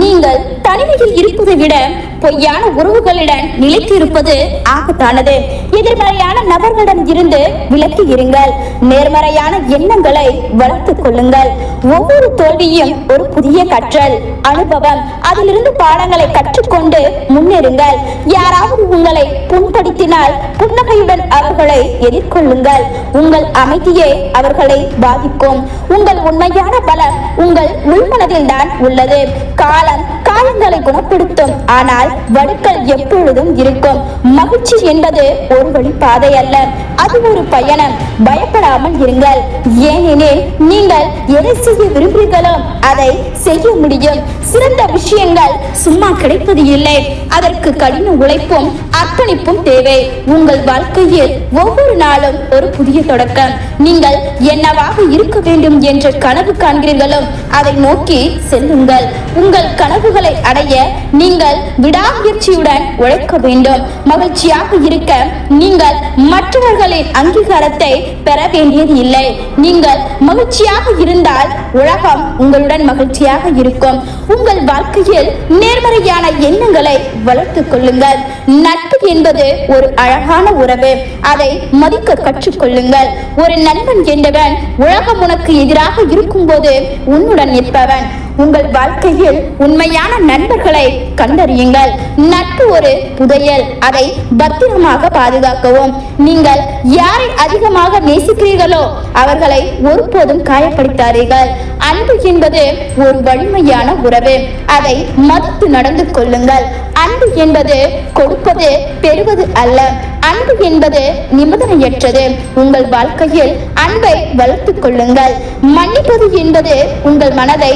நீங்கள் தனிமையில் இருப்பதை விட பொய்யான உறவுகளுடன் நிலைத்து இருப்பது ஆபத்தானது. எதிர்மறையான நபர்களிடம் இருந்து விலக்கி இருங்கள். நேர்மறையான எண்ணங்களை வளர்த்துக் கொள்ளுங்கள். ஒவ்வொரு தோல்வியும் ஒரு புதிய கற்றல் அனுபவம். அதிலிருந்து பாடங்களை கற்றுக்கொண்டு முன்னேறுங்கள். யாராவது உங்களை புண்படுத்தினால் புன்னகையுடன் அவர்களை எதிர்கொள்ளுங்கள். உங்கள் அமைதியே அவர்களை பாதிக்கும். உங்கள் உண்மையான பலம் உங்கள் உள்மனதில் தான் உள்ளது. கால காலம் காயங்களை குணப்படுத்தும். ஆனால் வடுக்கள் எப்பொழுதும் இருக்கும். மகிழ்ச்சி என்பது ஒரு வழி பாதை அல்ல அது ஒரு பயணம். பயப்படாமல் இருங்கள். ஏனெனில் நீங்கள் எதை செய்ய விரும்புகிறீர்களோ அதை செய்ய முடியும். சிறந்த விஷயங்கள் சும்மா கிடைப்பது இல்லை. அதற்கு கடின உழைப்பும் அர்ப்பணிப்பும் தேவை. உங்கள் வாழ்க்கையில் ஒவ்வொரு நாளும் ஒரு புதிய தொடக்கம். நீங்கள் என்னவாக இருக்க வேண்டும் என்ற கனவு காண்கிறீர்களோ அதை நோக்கி செல்லுங்கள். உங்கள் கனவுகளை அடைய நீங்கள் விடாமுயற்சியுடன் உழைக்க வேண்டும். மகிழ்ச்சியாக இருக்க நீங்கள் மற்றவர்களின் அங்கீகாரத்தை பெற வேண்டியது இல்லை. நீங்கள் மகிழ்ச்சியாக இருந்தால் உலகம் உங்களுடன் மகிழ்ச்சியாக இருக்கும். உங்கள் வாழ்க்கையில் நேர்மறையான எண்ணங்களை வளர்த்துக் கொள்ளுங்கள். நட்பு என்பது ஒரு அழகான உறவு. அதை மதிக்க கற்றுக்கொள்ளுங்கள். ஒரு நண்பன் என்பவன் உலகம் உனக்கு எதிராக இருக்கும்போது உன்னுடன் நிற்பவன். உங்கள் வாழ்க்கையில் உண்மையான நண்பர்களை கண்டறியுங்கள். நட்பு ஒரு புதையல். அதை பத்திரமாக பாதுகாக்கவும். நீங்கள் யாரை அதிகமாக நேசிக்கிறீர்களோ அவர்களை ஒருபோதும் காயப்படுத்தாதீர்கள். அன்பு என்பது ஒரு வலிமையான உறவு. அதை மதித்து நடந்து கொள்ளுங்கள். அன்பு என்பது கொடுப்பது பெறுவது அல்ல. அன்பு என்பது நிபந்தனையற்றது. உங்கள் வாழ்க்கையில் அன்பை வளர்த்துக் கொள்ளுங்கள். மன்னிப்பது என்பது உங்கள் மனதை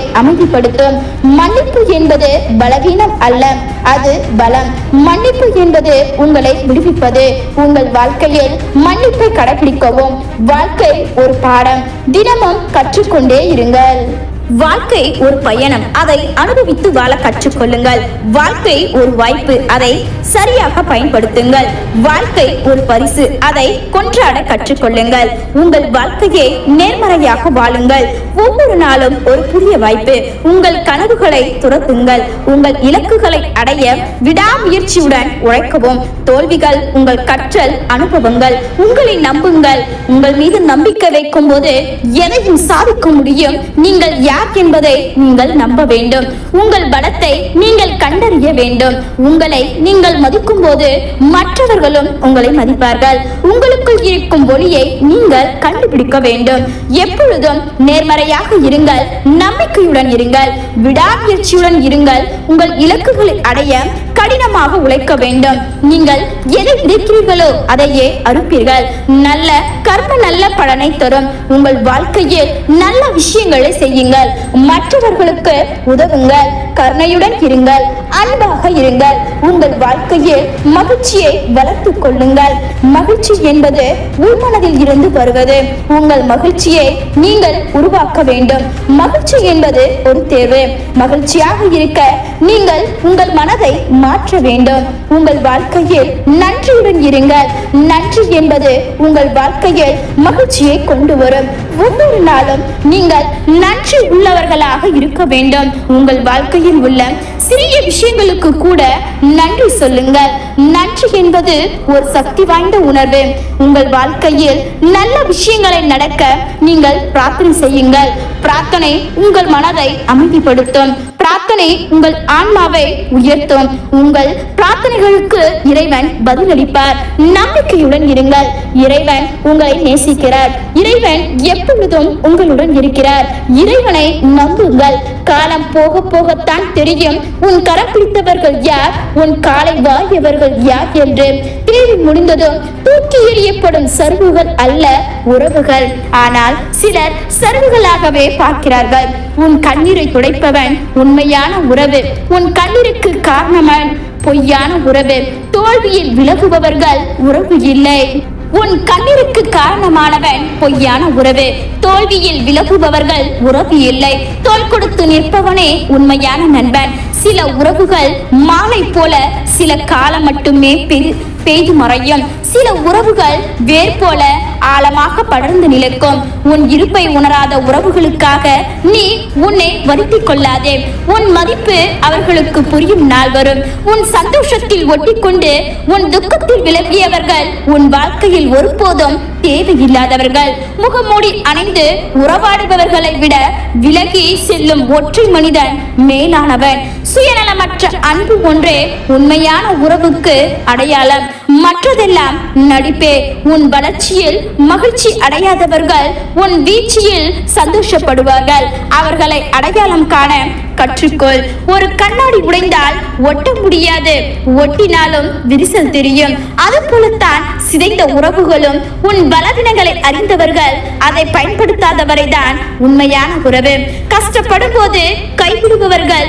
அமைதிப்படுத்தும் மன்னிப்பு என்பது பலவீனம் அல்ல அது பலம். மன்னிப்பு என்பது உங்களை விடுவிப்பது. உங்கள் வாழ்க்கையில் மன்னிப்பை கடைபிடிக்கவும் வாழ்க்கை ஒரு பாடம். தினமும் கற்றுக்கொண்டே இருங்கள். வாழ்க்கை ஒரு பயணம். அதை அனுபவித்து வாழ கற்றுக்கொள்ளுங்கள். வாழ்க்கை ஒரு வாய்ப்பு. அதை சரியாக பயன்படுத்துங்கள். வாழ்க்கை ஒரு பரிசு. அதை கொண்டாட கற்றுக்கொள்ளுங்கள். உங்கள் வாழ்க்கையை நேர்மறையாக வாழுங்கள். ஒவ்வொரு நாளும் ஒரு புதிய வாய்ப்பு. உங்கள் கனவுகளை துரத்துங்கள். உங்கள் இலக்குகளை அடைய விடாமுயற்சியுடன் உழைக்கவும். தோல்விகள் உங்கள் கற்றல் அனுபவங்கள். உங்களை நம்புங்கள். உங்கள் மீது நம்பிக்கை வைக்கும் போது எதையும் சாதிக்க முடியும். நீங்கள் யார் என்பதை நீங்கள் நம்ப வேண்டும். உங்கள் பலத்தை நீங்கள் கண்டறிய வேண்டும். உங்களை நீங்கள் மதிக்கும் போது மற்றவர்களும் உங்களை மதிப்பார்கள். உங்களுக்குள் இருக்கும் ஒளியை நீங்கள் கண்டுபிடிக்க வேண்டும். எப்பொழுதும் நேர்மறையாக இருங்கள் நம்பிக்கையுடன் இருங்கள் விடாமுயற்சியுடன் இருங்கள். உங்கள் இலக்குகளை அடைய கடினமாக உழைக்க வேண்டும். நீங்கள் எதை விதைக்கிறீர்களோ அதையே அறுப்பீர்கள். நல்ல கர்ம நல்ல பலனை தரும். உங்கள் வாழ்க்கையில் நல்ல விஷயங்களை செய்யுங்கள். மற்றவர்களுக்கு உதவுங்கள். கருணையுடன் இருங்கள். அன்பாக இருங்கள். உங்கள் வாழ்க்கையில் மகிழ்ச்சியை வளர்த்துக் கொள்ளுங்கள். மகிழ்ச்சி என்பது உள்மனதில் இருந்து வருவது. உங்கள் மகிழ்ச்சியை நீங்கள் உருவாக்க வேண்டும். மகிழ்ச்சி என்பது ஒரு தேர்வு. மகிழ்ச்சியாக இருக்க நீங்கள் உங்கள் மனதை மாற்ற வேண்டும். உங்கள் வாழ்க்கையில் நன்றியுடன் இருங்கள். நன்றி என்பது உங்கள் வாழ்க்கையில் மகிழ்ச்சியை கொண்டு வரும். ஒவ்வொரு நாளும் நீங்கள் நன்றி உள்ளவர்களாக இருக்க வேண்டும். உங்கள் வாழ்க்கையில் உள்ள சிறிய விஷயங்களுக்கு கூட நன்றி சொல்லுங்கள். நன்றி என்பது ஒரு சக்தி வாய்ந்த உணர்வு. உங்கள் வாழ்க்கையில் நல்ல விஷயங்களை நடக்க நீங்கள் பிரார்த்தனை செய்யுங்கள். பிரார்த்தனை உங்கள் மனதை அமைதிப்படுத்தும். பிரார்த்தனை உங்கள் ஆன்மாவை உயர்த்தும். உங்கள் பிரார்த்தனைகளுக்கு இறைவன் பதிலளிப்பார். நம்பிக்கையுடன் இருங்கள். இறைவன் உங்களை நேசிக்கிறார். இறைவன் எப்பொழுதும் உங்களுடன் இருக்கிறார். இறைவனை நம்புங்கள். காலம் போக போகத்தான் தெரியும். உன் கரம் பிடித்தவர்கள் யார்? உன் காலை வாரியவர்கள் யார் என்று தேடி முடிந்ததும் தூக்கி எறியப்படும் சருகுகள் அல்ல உறவுகள். ஆனால் சிலர் சருகுகளாகவே பார்க்கிறார்கள். உன் கண்ணீரை துடைப்பவன் உண்மையான உறவு. உன் கண்ணீருக்கு காரணமன் பொய்யான உறவு. தோல்வியில் விலகுபவர்கள் உறவு இல்லை. உன் கண்ணீருக்கு காரணமானவன் பொய்யான உறவு. தோல்வியில் விலகுபவர்கள் உறவு இல்லை. தோல் கொடுத்து நிற்பவனே உண்மையான நண்பன். சில உறவுகள் மாலை போல சில காலம் மட்டுமே பெய்து மறையும். சில உறவுகள் வேர் போல ஆழமாக படர்ந்து நிலைக்கும் உன் இருப்பை உணராத உறவுகளுக்காக நீ உன்னை வருத்திக் கொள்ளாதே. உன் மதிப்பு அவர்களுக்கு புரியும் நாள் வரும். உன் சந்தோஷத்தில் ஒட்டிக்கொண்டு உன் துக்கத்தில் விலகியவர்கள் உன் வாழ்க்கையில் ஒருபோதும் தேவையில்லாதவர்கள். முகமூடி அணிந்து உறவாடுபவர்களை விட விலகி செல்லும் ஒற்றை மனிதன் மேலானவன். சுயநலமற்ற அன்பு ஒன்றே உண்மையான உறவுக்கு அடையாளம். மற்றதெல்லாம் நடிப்பே. உன் வளர்ச்சியில் மகிழ்ச்சி அடையாதவர்கள் உன் வீழ்ச்சியில் சந்தோஷப்படுவார்கள். அவர்களை அடையாளம் காண கற்றுக்கொள். ஒரு கண்ணாடி உடைந்தால் ஒட்ட முடியாது. ஒட்டினாலும் விரிசல் தெரியும். அது போலத்தான் சிதைந்த உறவுகளும் உன் பலவீனங்களை அறிந்தவர்கள் அதை பயன்படுத்தாதவரை தான் உண்மையான உறவு. கஷ்டப்படும் போது கைவிடுபவர்கள்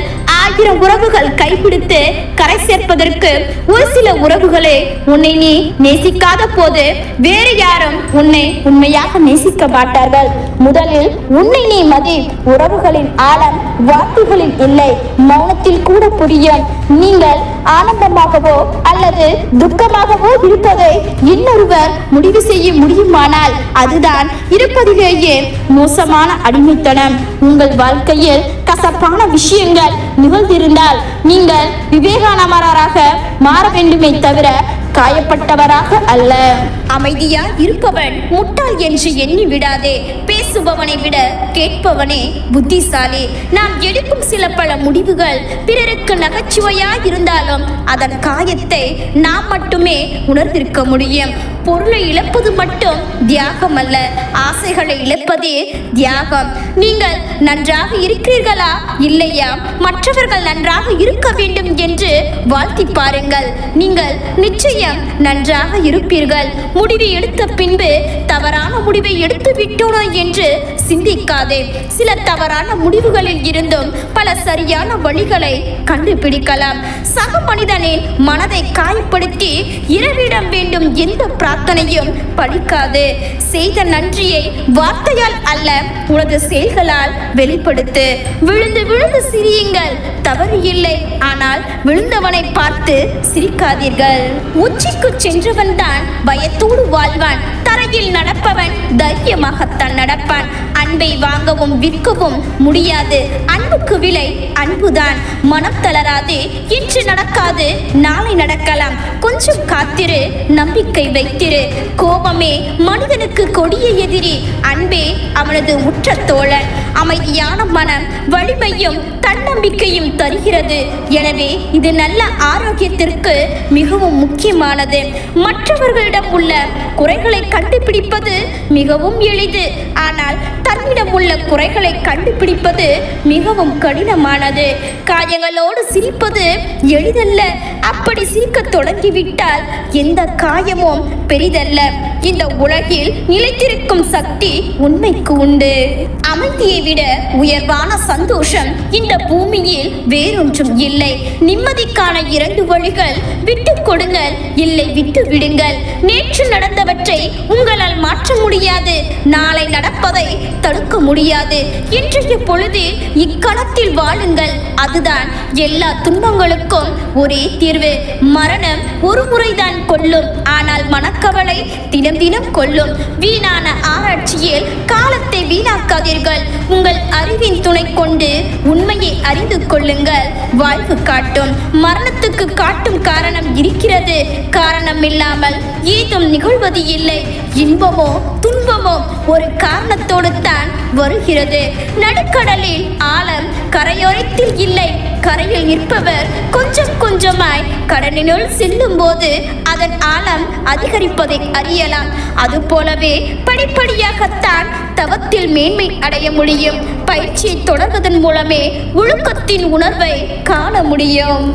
ஆயிரம் உறவுகள் கைப்பிடித்து கரை சேர்ப்பதற்கு ஒரு சில உறவுகளே. உன்னை நீ நேசிக்காத போது வேறு யாரும் உன்னை உண்மையாக நேசிக்க மாட்டார்கள். முதலில் உன்னை நீ மதி உறவுகளின் ஆழம் வார்த்தைகளில் இல்லை. மௌனத்தில் கூட புரியும். நீங்கள் ஆனந்தமாகவோ அல்லது துக்கமாகவோ இருப்பதை இன்னொருவர் முடிவு செய்ய முடியுமானால் அதுதான் இருப்பதிலேயே மோசமான அடிமைத்தனம். உங்கள் வாழ்க்கையில் கசப்பான விஷயங்கள் நிகழ் நிகழ்ந்திருந்தால் நீங்கள் விவேகானமராக மாற வேண்டுமே தவிர காயப்பட்டவராக அல்ல. அமைதியா இருப்பவன் முட்டாள் என்று எண்ணி விடாதே. பேசுபவனை விட கேட்பவனே புத்திசாலி. நாம் எடுக்கும் சில பல முடிவுகள் பிறருக்கு நகைச்சுவையா இருந்தாலும் அதன் காயத்தை நாம் மட்டுமே உணர்ந்திருக்க முடியும். பொருளை இழப்பது மட்டும் தியாகம் அல்ல ஆசைகளை இழப்பதே தியாகம். நீங்கள் நன்றாக இருக்கிறீர்களா? இல்லையா? மற்றவர்கள் நன்றாக இருக்க வேண்டும் என்று வாழ்த்தி பாருங்கள். நீங்கள் நிச்சயம் நன்றாக இருப்பீர்கள். முடிவு எடுத்த பின்பு தவறான முடிவை எடுத்து விட்டோனோ என்று சிந்திக்காதே. சில தவறான முடிவுகளில் இருந்தும் பல சரியான வழிகளை கண்டுபிடிக்கலாம். சக மனிதனின் மனதை காயப்படுத்தி இரவிடம் வேண்டும் எந்த பிரார்த்தனையும் படிக்காது. செய்த நன்றியை வார்த்தையால் அல்ல உனது செயல்களால் வெளிப்படுத்து. விழுந்து விழுந்து சிரியுங்கள் தவறு இல்லை. ஆனால் விழுந்தவனை பார்த்து சிரிக்காதீர்கள். உச்சிக்கு சென்றவன் தான் பயத்தோடு வாழ்வான். தரையில் நடப்பவன் தைரியமாகத்தான் நடப்பான். back. அன்பை வாங்கவும் விற்கவும் முடியாது. அன்புக்கு விலை அன்புதான். மனம் தளராது. இன்று நடக்காது. நாளை நடக்கலாம். கொஞ்சம் காத்திரு. நம்பிக்கை வைத்திரு. கோபமே மனிதனுக்கு கொடிய எதிரி. அன்பே அவனது உற்ற தோழன். அமைதியான மனம் வலிமையும் தன்னம்பிக்கையும் தருகிறது. எனவே இது நல்ல ஆரோக்கியத்திற்கு மிகவும் முக்கியமானது. மற்றவர்களிடம் உள்ள குறைகளை கண்டுபிடிப்பது மிகவும் எளிது. ஆனால் தன்னிடம் உள்ள குறைகளை கண்டுபிடிப்பது மிகவும் கடினமானது. காயங்களோடு சிரிப்பது எளிதல்ல. அப்படி சிரிக்க தொடங்கிவிட்டால் எந்த காயமும் பெரிதல்ல. இந்த உலகில் நிலைத்திருக்கும் சக்தி உண்மைக்கு உண்டு. அமைதியை விட உயர்வான சந்தோஷம் இந்த பூமியில் வேறொன்றும் இல்லை. நிம்மதிக்கான இரண்டு வழிகள் விட்டு கொடுங்கள் இல்லை விட்டு விடுங்கள். நேற்று நடந்தவற்றை உங்களால் மாற்ற முடியாது. நாளை நடப்பதை தடுக்க முடியாது. இன்றைய பொழுதில் இக்கணத்தில் வாழுங்கள். அதுதான் எல்லா துன்பங்களுக்கும் ஒரே தீர்வு. மரணம் ஒரு முறைதான் கொல்லும். ஆனால் மனக்கவலை தினம் தினம் கொல்லும். வீணான ஆராய்ச்சியில் காலத்தை வீணாக்காதீர்கள். உங்கள் அறிவின் துணை கொண்டு உண்மையை அறிந்து கொள்ளுங்கள். வாழ்வு காட்டும். மரணத்துக்கு காட்டும் காரணம் இருக்கிறது. காரணம் இல்லாமல் ஏதும் நிகழ்வது இல்லை. இன்பமோ துன்பமோ ஒரு காரணத்தோடு தான் வருகிறது. நடுக்கடலில் ஆழம் கரையோரத்தில் இல்லை. கரையில் நிற்பவர் கொஞ்சம் கொஞ்சமாய் கடலினுள் செல்லும் போது அதன் ஆழம் அதிகரிப்பதை அறியலாம். அதுபோலவே படிப்படியாகத்தான் தவத்தில் மேன்மை அடைய முடியும். பயிற்சியை தொடர்வதன் மூலமே ஒழுக்கத்தின் உணர்வை காண முடியும்.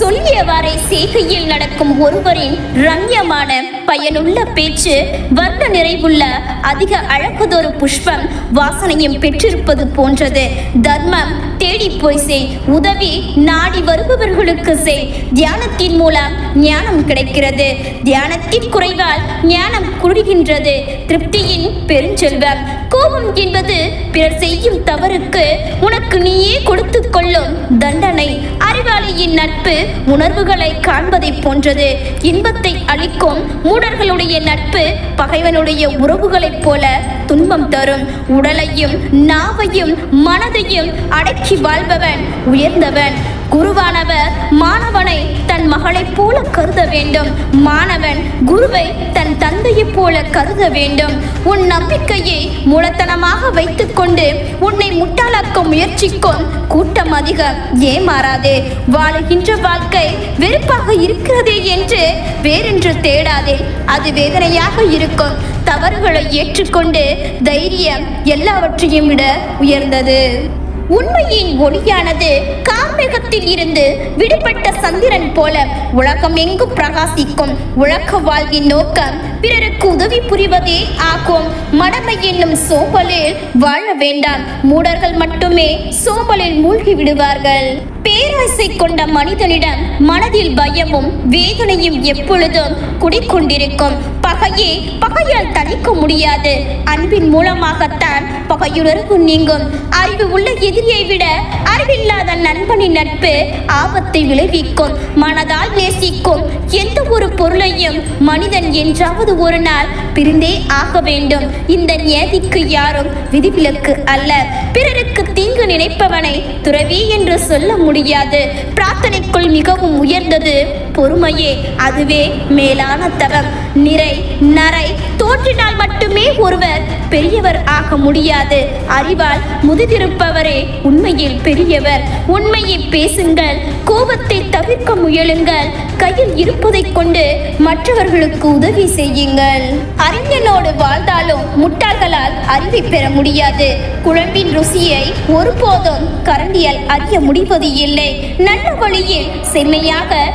சொல்லியவாறே செய்கையில் நடக்கும் ஒருவரின் ரம்யமான பயனுள்ள பேச்சு வர்ண நிறைவுள்ள அதிக அழகுதொரு புஷ்பம் வாசனையும் பெற்றிருப்பது போன்றது. தர்மம் தேடி போய் செய் உதவி நாடி வருபவர்களுக்கு செய். தியானத்தின் மூலம் ஞானம் கிடைக்கிறது. தியானத்தின் குறைவால் ஞானம் குறுகின்றது திருப்தியின் பெருஞ்செல்வம். கோபம் என்பது பிறர் செய்யும் தவறுக்கு உனக்கு நீயே கொடுத்து கொள்ளும் தண்டனை. அறிவாளியின் நட்பு உணர்வுகளை காண்பதைப் போன்றது. இன்பத்தை அளிக்கும் மூடர்களுடைய நட்பு பகைவனுடைய உறவுகளைப் போல துன்பம் தரும். உடலையும் நாவையும் மனதையும் அடக்கி வாழ்பவன் உயர்ந்தவன். குருவானவர் மாணவனை தன் மகளைப் போல கருத வேண்டும். மாணவன் குருவை தன் தந்தையைப் போல கருத வேண்டும். உன் நம்பிக்கையை மூலத்தனமாக வைத்துக்கொண்டு உன்னை முட்டாளாக்க முயற்சிக்கும் கூட்டம் அதிகம். ஏமாறாதே. வாழுகின்ற வாழ்க்கை வெறுப்பாக இருக்கிறதே என்று வேறென்று தேடாதே. அது வேதனையாக இருக்கும். தவறுகளை ஏற்றுக்கொண்டு தைரியம் எல்லாவற்றையும் விட உயர்ந்தது. உண்மையின் ஒளியானது கார்மேகத்தில் இருந்து விடுபட்ட சந்திரன் போல உலகம் எங்கும் பிரகாசிக்கும் உலக வாழ்வின் நோக்கம் பிறருக்கு உதவி புரிவதே ஆகும். மடமை என்னும் சோம்பலில் வாழ வேண்டாம். மூடர்கள் மட்டுமே சோம்பலில் மூழ்கி விடுவார்கள். பேராசை கொண்ட மனிதனிடம் மனதில் பயமும் வேதனையும் எப்பொழுதும் குடிக்கொண்டிருக்கும். பகையே பகையால் தணிக்க முடியாது. அன்பின் மூலமாகத்தான் பகையுணர்வு நீங்கும். அறிவு உள்ள எதிரியை விட அறிவில்லாத நண்பனின் நட்பு ஆபத்தை விளைவிக்கும். மனதால் நேசிக்கும் எந்த ஒரு பொருளையும் மனிதன் என்றாவது ஒரு நாள் பிரிந்தே ஆக வேண்டும். இந்த நியதிக்கு யாரும் விதிவிலக்கு அல்ல. பிறருக்கு தீங்கு நினைப்பவனை துறவி என்று சொல்ல முடியாது. பிரார்த்தனைக்குள் மிகவும் உயர்ந்தது. பொறுமையே அதுவே மேலான தரம். நிறை நரை தோன்றினால் மட்டுமே ஒருவர் பெரியவர் ஆக முடியாது. அறிவால் முதிதிருப்பவரே உண்மையில் பெரியவர். உண்மையை பேசுங்கள் கோபத்தை தவிர்க்க முயலுங்கள் கையில் இருப்பதைக் கொண்டு மற்றவர்களுக்கு உதவி செய்யுங்கள். அறிஞனோடு வாழ்ந்தாலும் முட்டாள்களால் அறிவை பெற முடியாது. குழம்பின் ருசியை ஒருபோதும் கரண்டியால் அறிய முடிவது இல்லை. நல்ல வழியில் செம்மையாக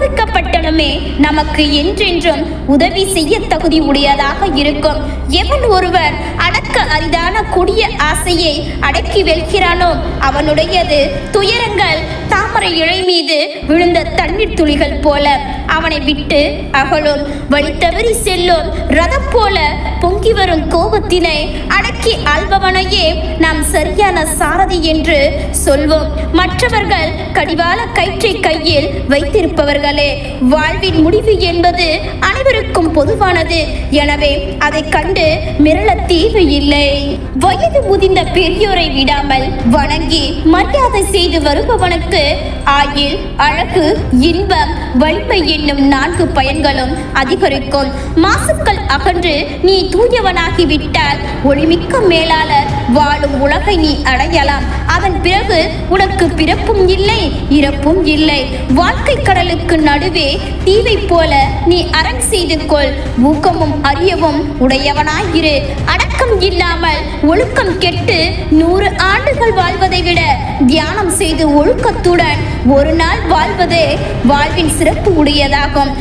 நிர்வகிக்கப்பட்டனமே நமக்கு என்றென்றும் உதவி செய்ய தகுதி உடையதாக இருக்கும். எவன் ஒருவன் அடக்க அரிதான கொடிய ஆசையை அடக்கி வெல்கிறானோ அவனுடையது துயரங்கள் தாமரை இழை மீது விழுந்த தண்ணீர் துளிகள் போல அவனை விட்டு அகலும். வழி தவறி செல்லும் ரதம் போல பொங்கி வரும் கோபத்தினை அடக்கி ஆள்பவனையே நாம் சரியான சாரதி என்று சொல்வோம். மற்றவர்கள் கடிவாள கயிற்றை கையில் வைத்திருப்பவர்கள் வாழ்வின் முடிவு என்பது அனைவருக்கும் பொதுவானது. எனவே அதை கண்டு மிரள தேவையில்லை வயது முதிர்ந்த பெரியோரை விடாமல் வணங்கி மரியாதை செய்து வருபவனுக்கு ஆயில் அழகு இன்பம் வலிமை என்னும் நான்கு பயன்களும் அதிகரிக்கும். மாசுக்கள் அகன்று நீ தூயவனாகிவிட்டால் ஒளிமிக்க மேலாளர் வாழும் உலகை நீ அடையலாம். அதன் பிறகு உனக்கு பிறப்பும் இல்லை இறப்பும் இல்லை. வாழ்க்கை கடலுக்கு நடுவே தீவை போல நீ அரண் செய்து கொள். ஊக்கமும் அறியவும் உடையவனாயிரு அடக்கம் இல்லாமல் ஒழுக்கம் கெட்டு நூறு ஆண்டுகள் வாழ்வதை விட தியானம் செய்து ஒழுக்கத்துடன் ஒரு நாள் வாழ்வதே வாழ்வின் சிறப்பு உடையதாகும்.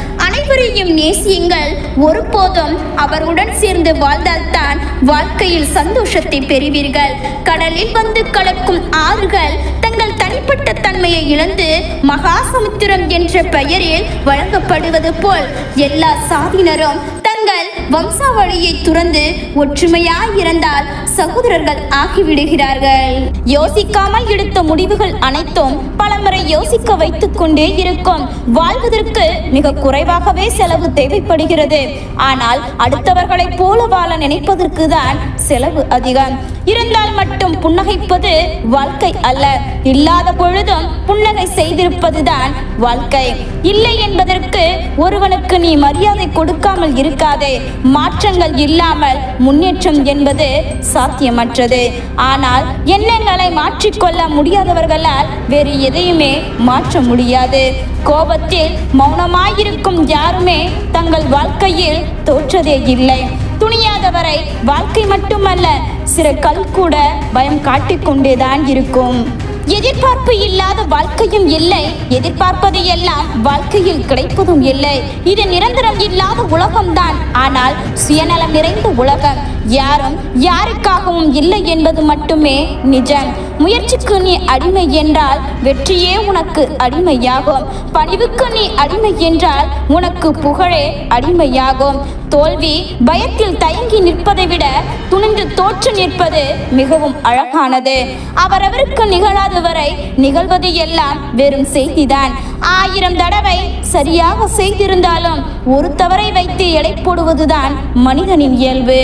அனைவரையும் நேசியுங்கள். ஒருபோதும் அவருடன் சேர்ந்து வாழ்ந்தால்தான் வாழ்க்கையில் சந்தோஷத்தை பெறுவீர்கள். கடலில் வந்து கலக்கும் ஆறுகள் தங்கள் தனிப்பட்ட தன்மையை இழந்து மகாசமுத்திரம் என்ற பெயரில் வழங்கப்படுவது போல் எல்லா சாதியினரும் தங்கள் வம்சாவளியை துறந்து ஒற்றுமையாய் இருந்தால் சகோதரர்கள் ஆகிவிடுகிறார்கள். யோசிக்காமல் எடுத்த முடிவுகள் அனைத்தும் பலமுறை யோசிக்க வைத்துக் கொண்டே இருக்கும். வாழ்வதற்கு மிக குறைவாகவே செலவு தேவைப்படுகிறது. ஆனால் அடுத்தவர்களைப் போல வாழ நினைப்பதற்கு தான் செலவு அதிகம். இருந்தால் மட்டும் புன்னகைப்பது வாழ்க்கை அல்ல. இல்லாத பொழுதும் புன்னகை செய்திருப்பதுதான் வாழ்க்கை. இல்லை என்பதற்கு ஒருவனுக்கு நீ மரியாதை கொடுக்காமல் இருக்காதே. மாற்றங்கள் இல்லாமல் முன்னேற்றம் என்பது சாத்தியமற்றது. ஆனால் எண்ணங்களை மாற்றிக்கொள்ள முடியாதவர்களால் வேறு எதையுமே மாற்ற முடியாது. கோபத்தில் மௌனமாயிருக்கும் யாருமே தங்கள் வாழ்க்கையில் தோற்றதே இல்லை. துணியாதவரை வாழ்க்கை மட்டுமல்ல சில கல் கூட பயம் காட்டிக்கொண்டேதான் இருக்கும். எதிர்பார்ப்பு இல்லாத வாழ்க்கையும் இல்லை. எதிர்பார்ப்பது எல்லாம் வாழ்க்கையில் கிடைப்பதும் இல்லை. இது நிரந்தரம் இல்லாத உலகம்தான். ஆனால் சுயநலம் நிறைந்த உலகம் யாரும் யாருக்காகவும் இல்லை என்பது மட்டுமே நிஜம். முயற்சிக்கு நீ அடிமை என்றால் வெற்றியே உனக்கு அடிமையாகும். பணிவுக்கு நீ அடிமை என்றால் உனக்கு புகழே அடிமையாகும். தோல்வி பயத்தில் தயங்கி நிற்பதை விட துணிந்து தோற்று நிற்பது மிகவும் அழகானது. அவரவருக்கு நிகழாத வரை நிகழ்வது எல்லாம் வெறும் செய்திதான். ஆயிரம் தடவை சரியாக செய்திருந்தாலும் ஒரு தவறை வைத்து எடை போடுவதுதான் மனிதனின் இயல்பு.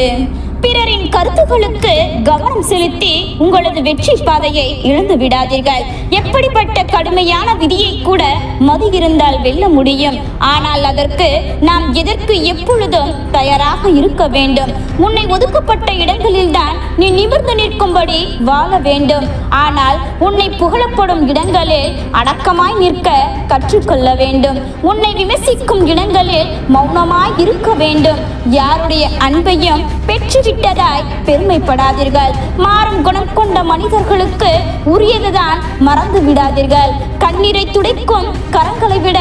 பிறரின் கருத்துக்களுக்கு கவனம் செலுத்தி உங்களது வெற்றி பாதையை இழந்து விடாதீர்கள். எப்படிப்பட்ட கடுமையான விதியை கூட மது இருந்தால் வெல்ல முடியும். ஆனால் அதற்கு நாம் எதற்கு எப்பொழுதும் தயாராக இருக்க வேண்டும்? உன்னை ஒதுக்கப்பட்ட இடங்களில்தான் நீ நிமிர்ந்து நிற்கும்படி வாழ வேண்டும். ஆனால் உன்னை புகழப்படும் இடங்களில் அடக்கமாய் நிற்க கற்றுக்கொள்ள வேண்டும். உன்னை விமர்சிக்கும் இடங்களில் மௌனமாய் இருக்க வேண்டும். யாருடைய அன்பையும் பெற்று பெற்றுவிட்டதாய் பெருமைப்படாதீர்கள். மாறும் குணம் கொண்ட மனிதர்களுக்கு உரியதுதான் மறந்து விடாதீர்கள். கண்ணீரை துடைக்கும் கரங்களை விட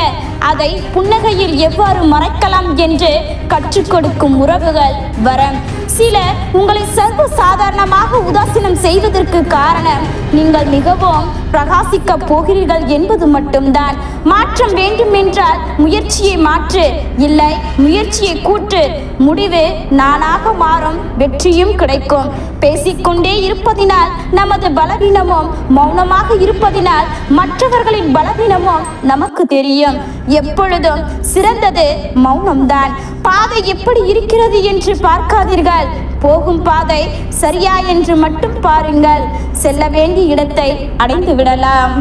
அதை புன்னகையில் எவ்வாறு மறைக்கலாம் என்று கற்றுக் கொடுக்கும் உறவுகள் வரம். சிலர் உங்களை சர்வ சாதாரணமாக உதாசீனம் செய்வதற்கு காரணம் நீங்கள் மிகவும் பிரகாசிக்க போகிறீர்கள் என்பது மட்டும்தான். மாற்றம் வேண்டும் என்றால் முயற்சியை மாற்று இல்லை முயற்சியை கூற்று. முடிவு நானாக மாறும் வெற்றியும் கிடைக்கும். பேசிக்கொண்டே இருப்பதினால் நமது பலவீனமும் மௌனமாக இருப்பதினால் மற்றவர்களின் பலவீனமும் நமக்கு தெரியும். எப்பொழுதும் சிறந்தது மௌனம்தான். பாதை எப்படி இருக்கிறது என்று பார்க்காதீர்கள். الجبال. போகும் பாதை சரியா என்று மட்டும் பாருங்கள். செல்ல வேண்டிய இடத்தை அடைந்து விடலாம்.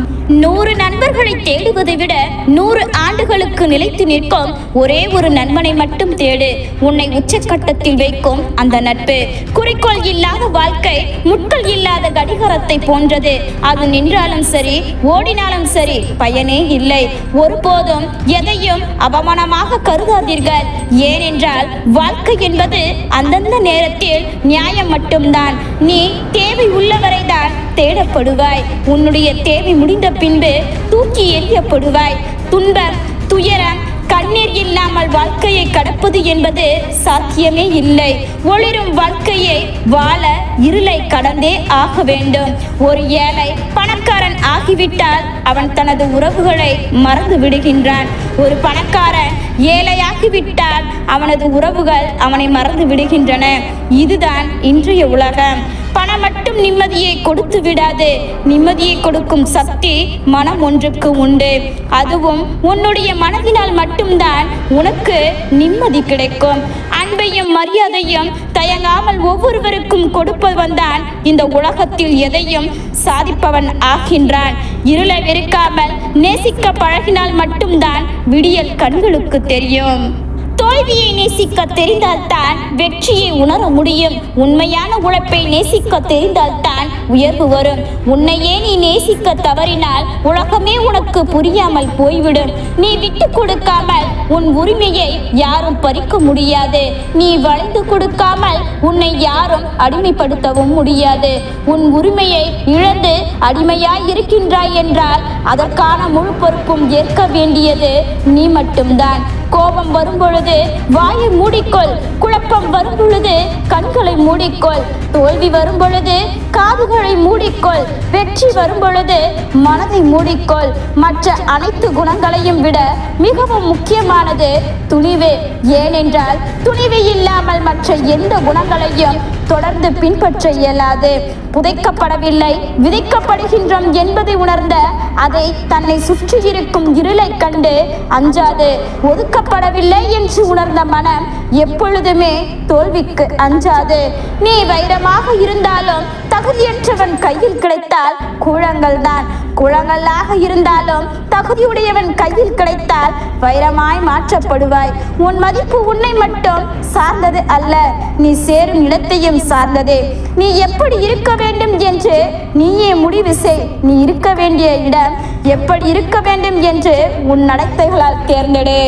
நூறு நண்பர்களை தேடுவதை விட நூறு ஆண்டுகளுக்கு நிலைத்து நிற்கும் ஒரே ஒரு நண்பனை மட்டும் தேடு. உன்னை உச்சக்கட்டத்தில் வைக்கும் அந்த நட்பு. குறிக்கோள் இல்லாத வாழ்க்கை முட்கள் இல்லாத கடிகாரத்தை போன்றது. அது நின்றாலும் சரி ஓடினாலும் சரி பயனே இல்லை. ஒருபோதும் எதையும் அவமானமாக கருதாதீர்கள். ஏனென்றால் வாழ்க்கை என்பது அந்தந்த நேரத்தில் நியாயம் மட்டும்தான். நீ தேவை உள்ளவரைதான் தேடப்படுவாய். உன்னுடைய தேவை முடிந்த பின்பு தூக்கி எறியப்படுவாய். துன்பம் துயரம் கண்ணீர் இல்லாமல் வாழ்க்கையை கடப்பது என்பது சாத்தியமே இல்லை. ஒளிரும் வாழ்க்கையை வாழ இருளை கடந்தே ஆக வேண்டும். ஒரு ஏழை பணக்க பணக்காரன் ஆகிவிட்டால் அவன் தனது உறவுகளை மறந்து விடுகின்றான். ஒரு பணக்காரன் ஏழையாகிவிட்டால் அவனது உறவுகள் அவனை மறந்து விடுகின்றன. இதுதான் இன்றைய உலகம். பணம் மட்டும் நிம்மதியை கொடுத்து விடாது. நிம்மதியை கொடுக்கும் சக்தி மனம் ஒன்றுக்கு உண்டு. அதுவும் உன்னுடைய மனதினால் மட்டும்தான் உனக்கு நிம்மதி கிடைக்கும். அன்பையும் மரியாதையும் தயங்காமல் ஒவ்வொருவருக்கும் கொடுப்பவன் தான் இந்த உலகத்தில் எதையும் சாதிப்பவன் ஆகின்றான். இருளை வெறுக்காமல் நேசிக்க பழகினால் மட்டும்தான் விடியல் கண்களுக்கு தெரியும். தோல்வியை நேசிக்க தெரிந்தால்தான் வெற்றியை உணர முடியும். உண்மையான உழைப்பை நேசிக்க தெரிந்தால்தான் உயர்வு வரும். உன்னையே நீ நேசிக்க தவறினால் உலகமே உனக்கு புரியாமல் போய்விடும். நீ விட்டு கொடுக்காமல் உன் உரிமையை யாரும் பறிக்க முடியாது. நீ வளைந்து கொடுக்காமல் உன்னை யாரும் அடிமைப்படுத்தவும் முடியாது. உன் உரிமையை இழந்து அடிமையாய் இருக்கின்றாய் என்றால் அதற்கான முழு பொறுப்பும் ஏற்க வேண்டியது நீ மட்டும்தான். கோபம் வரும் பொழுது வாயை மூடிக்கொள். குழப்பம் வரும் பொழுது கண்களை மூடிக்கொள். தோல்வி வரும் பொழுது காதுகளை மூடிக்கொள். வெற்றி வரும் பொழுது மனதை மூடிக்கொள். மற்ற அனைத்து குணங்களையும் விட மிகவும் முக்கியமானது துணிவு. ஏனென்றால் துணிவு இல்லாமல் மற்ற எந்த குணங்களையும் தொடர்ந்து பின்பற்ற இயலாது. புதைக்கப்படவில்லை. விதைக்கப்படுகின்றோம் என்பதை உணர்ந்த அதை தன்னை சுற்றி இருக்கும் இருளை கண்டு அஞ்சாது. ஒதுக்கப்படவில்லை என்று உணர்ந்த மனம் எப்பொழுதுமே தோல்விக்கு அஞ்சாது. நீ வைரமாக இருந்தாலும் தகுதியற்றவன் கையில் கிடைத்தால் கூழங்கள் தான் குழங்களாக இருந்தாலும் தகுதியுடையவன் கையில் கிடைத்தால் வைரமாய் மாற்றப்படுவாய். உன் மதிப்பு உன்னை மட்டும் சார்ந்தது அல்ல. நீ சேரும் இடத்தையும் சார்ந்தது. நீ எப்படி இருக்க வேண்டும் என்று நீயே முடிவு செய். நீ இருக்க வேண்டிய இடம் எப்படி இருக்க வேண்டும் என்று உன் நடத்தைகளால் தேர்ந்தெடு.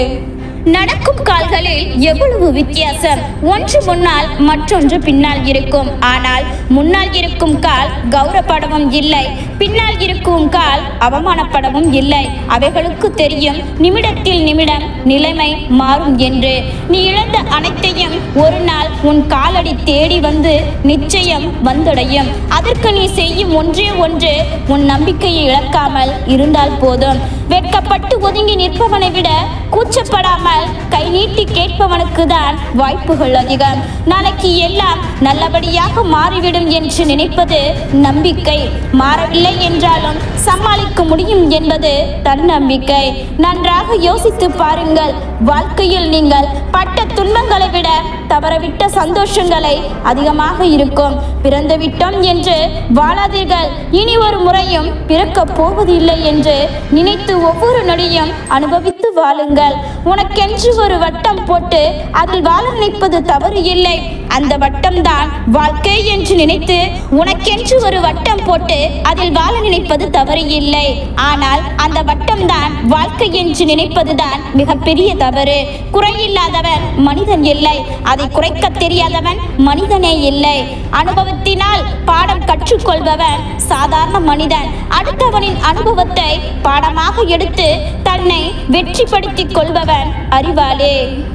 நடக்கும் கால்களில் எவ்வளவு வித்தியாசம்? ஒன்று முன்னால் மற்றொன்று பின்னால் இருக்கும். ஆனால் முன்னால் இருக்கும் கால் கௌரவப்படவும் இல்லை. பின்னால் இருக்கும் கால் அவமானப்படவும் இல்லை. அவைகளுக்கு தெரியும் நிமிடத்தில் நிமிடம் நிலைமை மாறும் என்று. நீ இழந்த அனைத்தையும் ஒரு நாள் உன் காலடி தேடி வந்து நிச்சயம் வந்தடையும். அதற்கு நீ செய்யும் ஒன்றே ஒன்று உன் நம்பிக்கையை இழக்காமல் இருந்தால் போதும். வெட்கப்பட்டு ஒதுங்கி நிற்பவனை விட கூச்சப்படாமல் கை நீட்டி கேட்பவனுக்கு தான் வாய்ப்புகள் அதிகம். நாளைக்கு எல்லாம் நல்லபடியாக மாறிவிடும் என்று நினைப்பது நம்பிக்கை. மாறவில்லை என்றாலும் சமாளிக்க முடியும் என்பது தன்னம்பிக்கை. நன்றாக யோசித்து பாருங்கள். வாழ்க்கையில் நீங்கள் பட்ட துன்பங்களை விட தவறவிட்ட சந்தோஷங்களை அதிகமாக இருக்கும். பிறந்து விட்டோம் என்று வாழாதீர்கள். இனி ஒரு முறையும் பிறக்கப் போவதில்லை என்று நினைத்து ஒவ்வொரு நொடியும் அனுபவித்து வாழுங்கள். உனக்கென்று ஒரு வட்டம் போட்டு அதில் வாழ நினைப்பது தவறு இல்லை. அந்த வட்டம்தான் வாழ்க்கை என்று நினைத்து உனக்கென்று ஒரு வட்டம் போட்டு அதில் வாழ நினைப்பது தவறு இல்லை. ஆனால் அந்த வட்டம்தான் வாழ்க்கை என்று நினைப்பதுதான் மிகப்பெரிய தவறு. குறையில்லாதவன் மனிதன் இல்லை. அதை குறைக்க தெரியாதவன் மனிதனே இல்லை. அனுபவத்தினால் பாடம் கற்றுக்கொள்பவன் சாதாரண மனிதன். அடுத்தவனின் அனுபவத்தை பாடமாக எடுத்து தன்னை வெற்றி வெற்றிப்படுத்திக் கொள்பவன் அறிவாளே.